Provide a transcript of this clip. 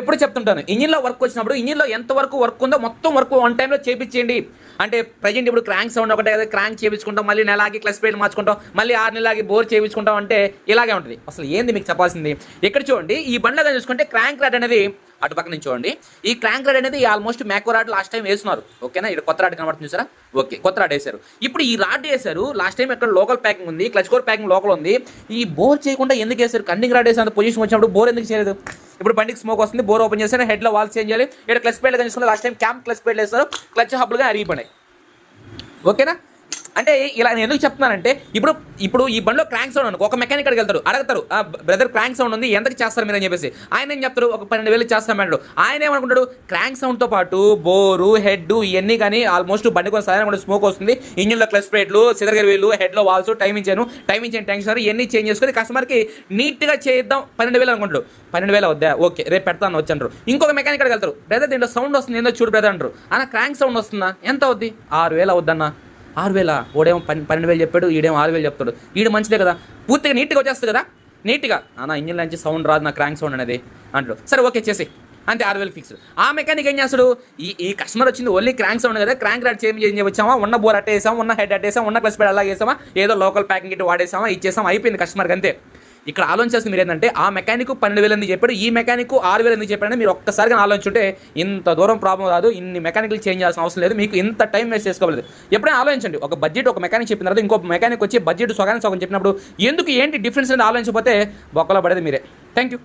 ఎప్పుడు చెప్తుంటాను. ఇంజిన్లో వర్క్ వచ్చినప్పుడు ఇంజిన్లో ఎంత వరకు వర్క్ ఉందో మొత్తం వర్క్ వన్ టైంలో చేపించేయండి. అంటే ప్రజెంట్ ఇప్పుడు క్రాంక్ సౌండ్ ఒకటే కదా క్రాంక్ చేయించుకుంటాం మళ్ళీ నెలకి క్లస్ ప్లేట్ మార్చుకుంటాం మళ్ళీ ఆరు నెలకి బోర్ చేయించుకుంటాం అంటే ఇలాగే ఉంటుంది. అసలు ఏంది మీకు చెప్పాల్సింది? ఇక్కడ చూడండి ఈ బండ్లో చూసుకుంటే క్రాంక్ రాడ్ అనేది అటు పక్క నుంచి చూడండి. ఈ క్రాంక్ రాడ్ అనేది ఆల్మోస్ట్ మ్యాకో రాడ్ లాస్ట్ టైం వేస్తున్నారు. ఓకేనా ఇక్కడ కొత్త రాడ్ కనబడుతుంది చూసారా? ఓకే కొత్త రాడ్ వేశారు. ఇప్పుడు ఈ రాడ్ వేశారు లాస్ట్ టైం ఇక్కడ లోకల్ ప్యాకింగ్ ఉంది క్లచ్ కోర్ ప్యాకింగ్ లోకల్ ఉంది. ఈ బోర్ చేయకుండా ఎందుకు వేశారు? కండింగ్ రాడ్ వేసిన పొజిషన్ వచ్చినప్పుడు బోర్ ఎందుకు చేయలేదు? ఇప్పుడు బండికి స్మోక్ వస్తుంది బోర్ ఓపెన్ చేస్తే హెడ్లో వాల్ చేంజ్ చేయాలి. ఇక్కడ క్లచ్ ప్లేట్ కనిపిస్తుంది లాస్ట్ టైం క్యాంప్ క్లచ్ ప్లేట్ వేస్తారు. క్లచ్ హబ్బులుగా అరిగిపోయినాయి. ఓకేనా అంటే ఇలా నేను ఎందుకు చెప్తున్నానంటే ఇప్పుడు ఇప్పుడు ఈ బండిలో క్రాంక్ సౌండ్ అనుకో ఒక మెకానిక్ అక్కడికి వెళ్తారు అడగతారు బ్రదర్ క్రాంక్ సౌండ్ ఉంది ఎంతకి చేస్తారు మీరు? అని చెప్పేసి. ఆయన ఏం చెప్తారు ఒక పన్నెండు వేలు చేస్తాం అన్నాడు. ఆయన ఏమనుకుంటాడు? క్రాంక్ సౌండ్తో పాటు బోరు హెడ్ ఇవన్నీ కానీ ఆల్మోస్ట్ బండి కొంచెం సాధారణ కూడా స్మోక్ వస్తుంది. ఇంజిన్లో క్లచ్ ప్లేట్లు సిదరగర్ వీళ్ళు హెడ్లో వాల్స్ టైం ఇచ్చాను టైం చేయను టెన్షన్ ఇవన్నీ చేంజ్ చేసుకొని కస్టమర్కి నీట్గా చేద్దాం పన్నెండు వేలు అనుకుంటాడు. పన్నెండు వేలు వద్దా ఓకే రేపు పెడతాను వచ్చారు ఇంకొక మెకానిక్ అక్కడికి వెళ్తారు. బ్రదర్ దీంట్లో సౌండ్ వస్తుంది ఏందో చూడు బ్రదర్ అంటారు. అన్న క్రాంక్ సౌండ్ వస్తుందా? ఎంత అవుద్ది? ఆరు వేలు అవుద్దన్నా. ఆరు వేల ఓడేమో పన్ పన్నెండు వేలు చెప్పాడు ఈడేమో ఆరు వేలు చెప్తాడు. ఈడు మంచిదే కదా. పూర్తిగా నీట్గా వచ్చేస్తుంది కదా? నీట్గా. అన్న ఇంజిన్ నుంచి సౌండ్ రాదు నా క్రాంక్ సౌండ్ అనేది అంటాడు. సరే ఓకే చేసి అంతే ఆరు వేలు ఫిక్స్ ఆ మెకానిక్ ఏం చేస్తాడు? ఈ ఈ కస్టమర్ వచ్చింది ఓన్లీ క్రాంక్ సౌండ్ కదా. క్రాంక్ రాడ్ చేంజ్ చేంజ్ వచ్చామా ఉన్న బోర్ అట్టేసామా? ఉన్న హెడ్ అట్టేసామా? ఉన్న క్లస్ పెడ్ అలాగే వేసామా ఏదో లోకల్ ప్యాకింగ్ ఇటు వాడేసామా? ఇచ్చేసామా? అయిపోయింది కస్టమర్కి అంతే. ఇక్కడ ఆలోచించాల్సింది మీరు ఏంటంటే ఆ మెకానిక్ పన్నెండు వేలు ఎందుకు చెప్పాడు ఈ మెకానిక్ ఆరు వేలు ఎందుకు చెప్పాడని మీరు ఒక్కసారిగా ఆలోచించుంటే ఇంత దూరం ప్రాబ్లం రాదు ఇన్ని మెకానికల్ చేంజ్ చేయాల్సిన అవసరం లేదు మీకు ఇంత టైం వేస్ట్ చేసుకోలేదు ఎప్పుడైనా ఆలోచించండి ఒక బడ్జెట్ ఒక మెకానిక్ చెప్పిన తర్వాత ఇంకో మెకానిక్ వచ్చి బడ్జెట్ సగానికి సగం చెప్పినప్పుడు ఎందుకు ఏంటి డిఫరెన్స్ అనేది ఆలోచించకపోతే బొక్కలో పడేది మీరే. Thank you